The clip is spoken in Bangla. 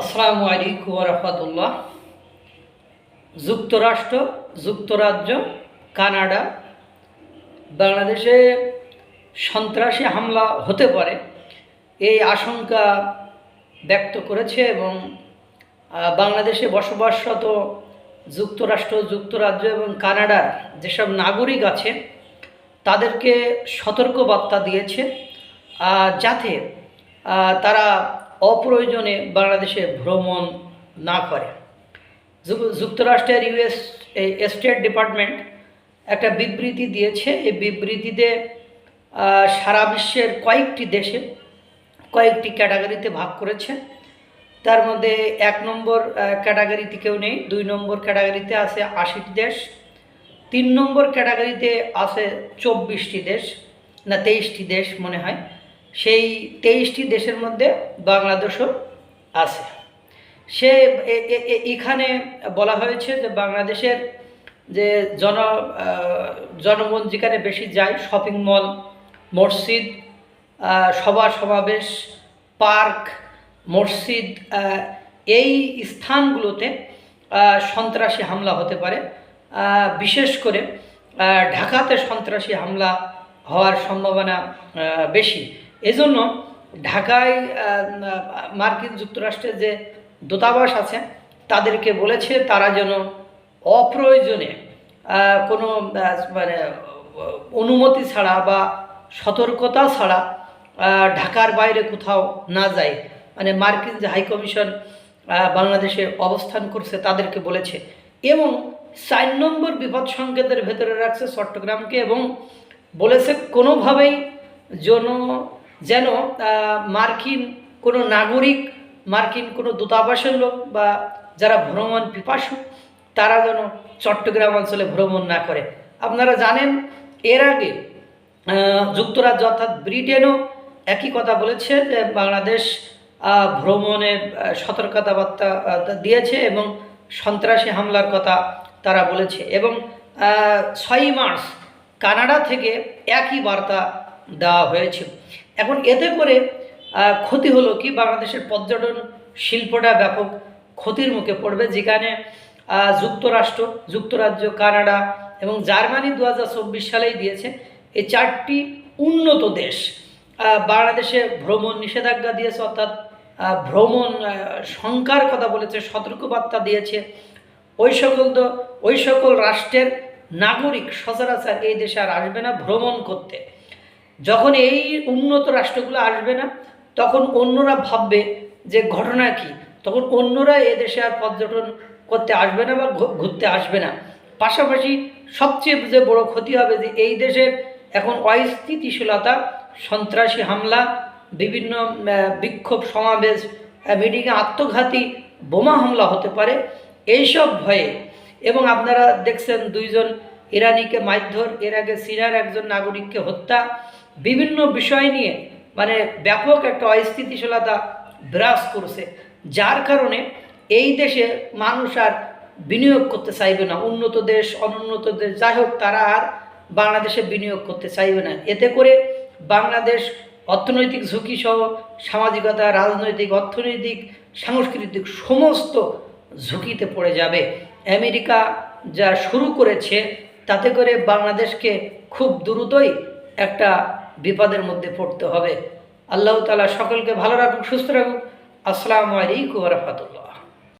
আসসালামু আলাইকুম রহমতুল্লাহ। যুক্তরাষ্ট্র, যুক্তরাজ্য, কানাডা, বাংলাদেশে সন্ত্রাসী হামলা হতে পারে এই আশঙ্কা ব্যক্ত করেছে এবং বাংলাদেশে বসবাসরত যুক্তরাষ্ট্র, যুক্তরাজ্য এবং কানাডার যেসব নাগরিক আছে, তাদেরকে সতর্ক বার্তা দিয়েছে যাতে তারা অপ্রয়োজনে বাংলাদেশে ভ্রমণ না করে। যুক- যুক্তরাষ্ট্রের ইউএস স্টেট ডিপার্টমেন্ট একটা বিবৃতি দিয়েছে। এই বিবৃতিতে সারা বিশ্বের কয়েকটি দেশে কয়েকটি ক্যাটাগরিতে ভাগ করেছে। তার মধ্যে এক নম্বর ক্যাটাগরিতে কেউ নেই, দুই নম্বর ক্যাটাগরিতে আছে আশিটি দেশ, তিন নম্বর ক্যাটাগরিতে আছে চব্বিশটি দেশ, না তেইশটি দেশ মনে হয়। সেই তেইশটি দেশের মধ্যে বাংলাদেশও আছে। সে এখানে বলা হয়েছে যে বাংলাদেশের যে জন জনগণ যেখানে বেশি যায় শপিং মল মসজিদ সভা সমাবেশ পার্ক মসজিদ এই স্থানগুলোতে সন্ত্রাসী হামলা হতে পারে। বিশেষ করে ঢাকাতে সন্ত্রাসী হামলা হওয়ার সম্ভাবনা বেশি। এজন্য ঢাকায় মার্কিন যুক্তরাষ্ট্রের যে দূতাবাস আছে, তাদেরকে বলেছে তারা যেন অপ্রয়োজনে কোনো মানে অনুমতি ছাড়া বা সতর্কতা ছাড়া ঢাকার বাইরে কোথাও না যায়। মানে মার্কিন যে হাইকমিশন বাংলাদেশে অবস্থান করছে, তাদেরকে বলেছে। এবং চার নম্বর বিপদ সংকেতের ভেতরে রাখছে চট্টগ্রামকে এবং বলেছে কোনোভাবেই যেন যেন মার্কিন কোনো নাগরিক, মার্কিন কোনো দূতাবাসের লোক বা যারা ভ্রমণ পিপাসু, তারা যেন চট্টগ্রাম অঞ্চলে ভ্রমণ না করে। আপনারা জানেন, এর আগে যুক্তরাজ্য অর্থাৎ ব্রিটেনও একই কথা বলেছে যে বাংলাদেশ ভ্রমণের সতর্কতা বার্তা দিয়েছে এবং সন্ত্রাসী হামলার কথা তারা বলেছে এবং ছয়ই মার্চ কানাডা থেকে একই বার্তা দেওয়া হয়েছে। এখন এতে করে ক্ষতি হলো কি? বাংলাদেশের পর্যটন শিল্পটা ব্যাপক ক্ষতির মুখে পড়বে। যেখানে যুক্তরাষ্ট্র, যুক্তরাজ্য, কানাডা এবং জার্মানি দু হাজার চব্বিশ সালেই দিয়েছে। এই চারটি উন্নত দেশ বাংলাদেশে ভ্রমণ নিষেধাজ্ঞা দিয়েছে, অর্থাৎ ভ্রমণ শঙ্কার কথা বলেছে, সতর্কবার্তা দিয়েছে। ওই সকল তো ওই সকল রাষ্ট্রের নাগরিক সচরাচর এই দেশে আর আসবে না ভ্রমণ করতে। যখন এই উন্নত রাষ্ট্রগুলো আসবে না, তখন অন্যরা ভাববে যে ঘটনা কি? তখন অন্যরা এদেশে আর পর্যটন করতে আসবে না বা ঘুরতে আসবে না। পাশাপাশি সবচেয়ে যে বড় ক্ষতি হবে যে এই দেশের এখন অস্থিতিশীলতা, সন্ত্রাসী হামলা, বিভিন্ন বিক্ষোভ সমাবেশ মিটিংয়ে আত্মঘাতী বোমা হামলা হতে পারে, এইসব ভয়ে। এবং আপনারা দেখছেন দুইজন ইরানিকে মারধর, এর আগে সিরিয়ার একজন নাগরিককে হত্যা, বিভিন্ন বিষয় নিয়ে মানে ব্যাপক একটা অস্থিতিশীলতা বিরাজ করছে, যার কারণে এই দেশে মানুষ আর বিনিয়োগ করতে চাইবে না, উন্নত দেশ, অনুন্নত দেশ, যাই হোক, তারা আর বাংলাদেশে বিনিয়োগ করতে চাইবে না। এতে করে বাংলাদেশ অর্থনৈতিক ঝুঁকি সহ সামাজিকতা, রাজনৈতিক, অর্থনৈতিক, সাংস্কৃতিক সমস্ত ঝুঁকিতে পড়ে যাবে। আমেরিকা যা শুরু করেছে তাতে করে বাংলাদেশকে খুব দ্রুতই একটা বিপদের মধ্যে পড়তে হবে। আল্লাহ তালা সকলকে ভালো রাখুক, সুস্থ রাখুক। আসসালামু আলাইকুম রহমতুল্লাহ।